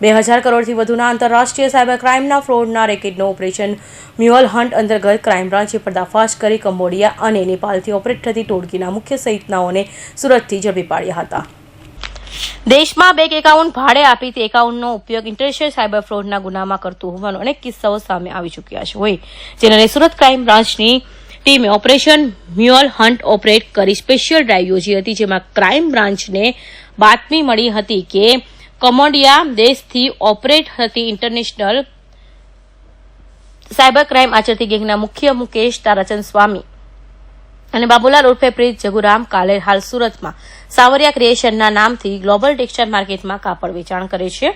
બે હજાર કરોડથી વધુના આંતરરાષ્ટ્રીય સાયબર ક્રાઇમના ફ્રોડના રેકેટનું ઓપરેશન મ્યુઅલ હન્ટ અંતર્ગત ક્રાઇમ બ્રાન્ચે પર્દાફાશ કરી કંબોડિયા અને નેપાળથી ઓપરેટ થતી ટોળકીના મુખ્ય સહિતનાઓને સુરતથી ઝડપી પાડ્યા હતા. દેશમાં બેંક એકાઉન્ટ ભાડે આપી તે એકાઉન્ટનો ઉપયોગ ઇન્ટરનેશનલ સાયબર ફ્રોડના ગુનામાં કરતું હોવાનો અનેક કિસ્સાઓ સામે આવી ચૂક્યા છે. હોય, જેને સુરત ક્રાઇમ બ્રાન્ચની ટીમે ઓપરેશન મ્યુઅલ હન્ટ ઓપરેટ કરી સ્પેશિયલ ડ્રાઇવ યોજી હતી, જેમાં ક્રાઇમ બ્રાન્ચને બાતમી મળી હતી કે કમોડિયા દેશથી ઓપરેટ થતી ઇન્ટરનેશનલ સાયબર ક્રાઇમ આચરતી ગેંગના મુખ્ય મુકેશ તારાચંદ સ્વામી અને બાબુલાલ ઉર્ફે પ્રીત જગુરામ કાલે હાલ સુરતમાં સાવરિયા ક્રિએશનના નામથી ગ્લોબલ ટેક્સટાઇલ માર્કેટમાં કાપડ વેચાણ કરે છે.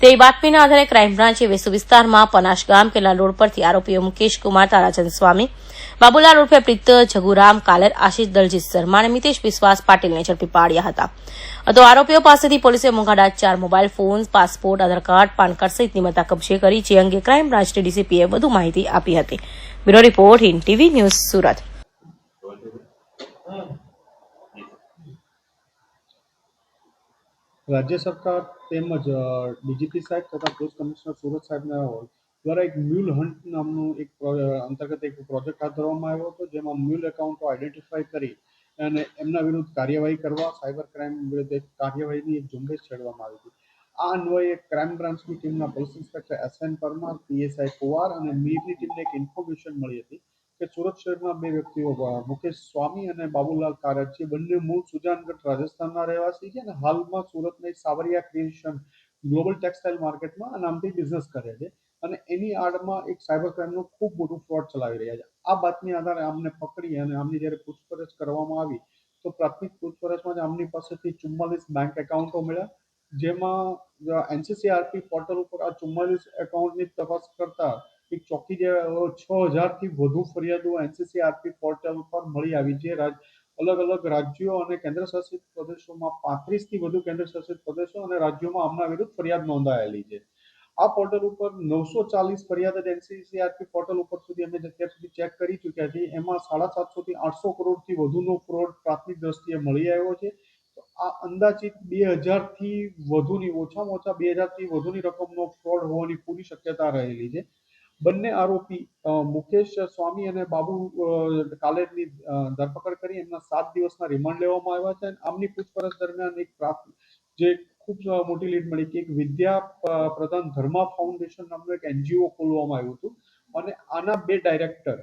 તેવી બાતમીના આધારે ક્રાઇમ બ્રાન્ચે વેસુ વિસ્તારમાં પનાશ ગામ કેલા રોડ પરથી આરોપીઓ મુકેશ કુમાર તારાચંદ સ્વામી બાબુલાલ ઉર્ફે પ્રીત જગુરામ, કાલેર આશિષ દલજીત શર્મા અને મિતેશ વિશ્વાસ પાટીલને ઝડપી પાડ્યા હતા. તો આરોપીઓ પાસેથી પોલીસે મોંઘાડા ચાર mobile phone passport, Aadhaar card, PAN card સહિતની મત્તા કબજે કરી, જે અંગે ક્રાઇમ બ્રાન્ચની ડીસીપીએ વધુ માહિતી આપી હતી. Bureau report in TV news, Surat. રાજ્ય સરકાર તેમજ ડીજીપી સાહેબ તથા પોલીસ કમિશનર સુરત સાહેબના દ્વારા એક મ્યુલ હન્ટ નામનું એક અંતર્ગત એક પ્રોજેક્ટ હાથ ધરવામાં આવ્યો હતો, જેમાં મ્યુલ એકાઉન્ટો આઈડેન્ટિફાઈ કરી અને એમના વિરુદ્ધ કાર્યવાહી કરવા સાયબર ક્રાઇમ વિરુદ્ધ એક કાર્યવાહીની એક ઝુંબેશ છેડવામાં આવી હતી. આ અન્વયે ક્રાઇમ બ્રાન્ચની ટીમના police inspector S N Parmar PSI Kuvar અને મીરની ટીમને એક ઇન્ફોર્મેશન મળી હતી કે સુરત શહેરમાં બે વ્યક્તિઓ મુકેશ સ્વામી અને બાબુલાલ કારજ છે બંને મૂળ સુજાનગઢ રાજસ્થાનના રહેવાસી છે અને હાલમાં સુરતના સાવરિયા ક્રિએશન ગ્લોબલ ટેક્સટાઇલ માર્કેટમાં આ નામથી બિઝનેસ કરે છે. અને એની આડમાં એક સાયબર ક્રાઇમનું ખૂબ મોટું ફ્રોડ ચલાવી રહ્યા છે. આ બાતમી આધારે આમને પકડી અને આમની જ્યારે પૂછપરછ કરવામાં આવી, તો પ્રાથમિક પૂછપરછમાં જ આમની પાસેથી ચુમ્માલીસ બેંક એકાઉન્ટો મળ્યા, જેમાં એનસીસીઆરપી પોર્ટલ ઉપર આ ચુમ્માલીસ એકાઉન્ટની તપાસ કરતા એક ચોકી જે છ હજારથી વધુ ફરિયાદો એનસીસીઆરપી પોર્ટલ પર મળી આવી છે રાજ, અલગ અલગ રાજ્યો અને કેન્દ્ર શાસિત પ્રદેશોમાં પાંત્રીસથી વધુ કેન્દ્ર શાસિત પ્રદેશો અને રાજ્યોમાં આમના વિરુદ્ધ ફરિયાદ નોંધાયેલી છે. આ પોર્ટલ ઉપર નવસો ચાલીસ ફરિયાદ જ એનસીસીઆરપી પોર્ટલ ઉપર સુધી અમે અત્યાર સુધી ચેક કરી ચૂક્યા છીએ. એમાં સાડા સાતસોથી આઠસો કરોડથી વધુનો ફ્રોડ પ્રાથમિક દ્રષ્ટિએ મળી આવ્યો છે. આ અંદાજિત બે હજારથી વધુની, ઓછામાં ઓછા બે હજારથી વધુની રકમનો ફ્રોડ હોવાની પૂરી શક્યતા રહેલી છે. બંને આરોપી મુકેશ સ્વામી અને બાબુ કાલેરની ધરપકડ કરી. એમના સાત દિવસના રિમાન્ડ લેવામાં આવ્યા છે. અને આમની પૂછપરછ દરમિયાન એક જે ખૂબ મોટી લીડ મળી કે એક વિદ્યા પ્રધાન ધર્મા ફાઉન્ડેશન નામનું એક એનજીઓ ખોલવામાં આવ્યું હતું. અને આના બે ડાયરેક્ટર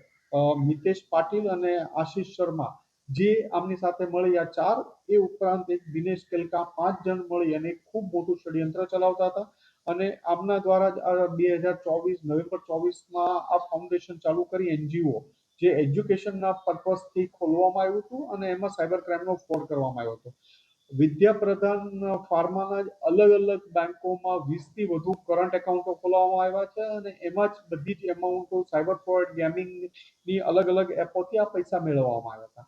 મિતેશ પાટીલ અને આશિષ શર્મા, જે આમની સાથે મળી આ ચાર, એ ઉપરાંત એક દિનેશ કેલકા, પાંચ જણ મળી અને ખૂબ મોટું ષડયંત્ર ચલાવતા હતા. અને આમના દ્વારા જ બે હજાર ચોવીસ, નવેમ્બર ચોવીસમાં આ ફાઉન્ડેશન ચાલુ કરી એનજીઓ, જે એજ્યુકેશનના પર્પઝથી ખોલવામાં આવ્યું હતું અને એમાં સાયબર ક્રાઇમનો ફોડ કરવામાં આવ્યો હતો. વિદ્યા પ્રધાન ફાર્માના અલગ અલગ બેંકોમાં વીસથી વધુ કરંટ એકાઉન્ટો ખોલવામાં આવ્યા છે અને એમાં જ બધી જ એમાઉન્ટો સાયબર ફ્રોડ, ગેમિંગની અલગ અલગ એપોથી આ પૈસા મેળવવામાં આવ્યા હતા.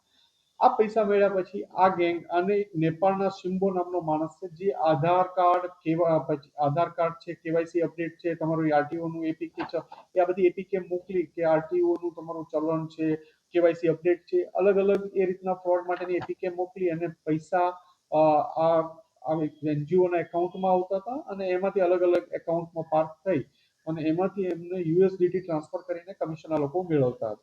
આ પૈસા મેળ્યા પછી આ ગેંગ અને નેપાળના સિમ્બો નામનો માણસ છે, જે આધાર કાર્ડ કેવા, પછી આધાર કાર્ડ છે, કેવાયસી અપડેટ છે, તમારું આરટીઓ નું એપીકે છે એ આ બધી એપીકે મોકલી કે આરટીઓ નું તમારું ચલણ છે, કેવાયસી અપડેટ છે, અલગ અલગ એ રીતના ફ્રોડ માટેની એપીકે મોકલી અને પૈસા આ એનજીઓ ના એકાઉન્ટમાં આવતા હતા અને એમાંથી અલગ અલગ એકાઉન્ટમાં પાર્ક થઈ અને એમાંથી એમને યુએસડીટી ટ્રાન્સફર કરીને કમિશનના લોકો મેળવતા હતા.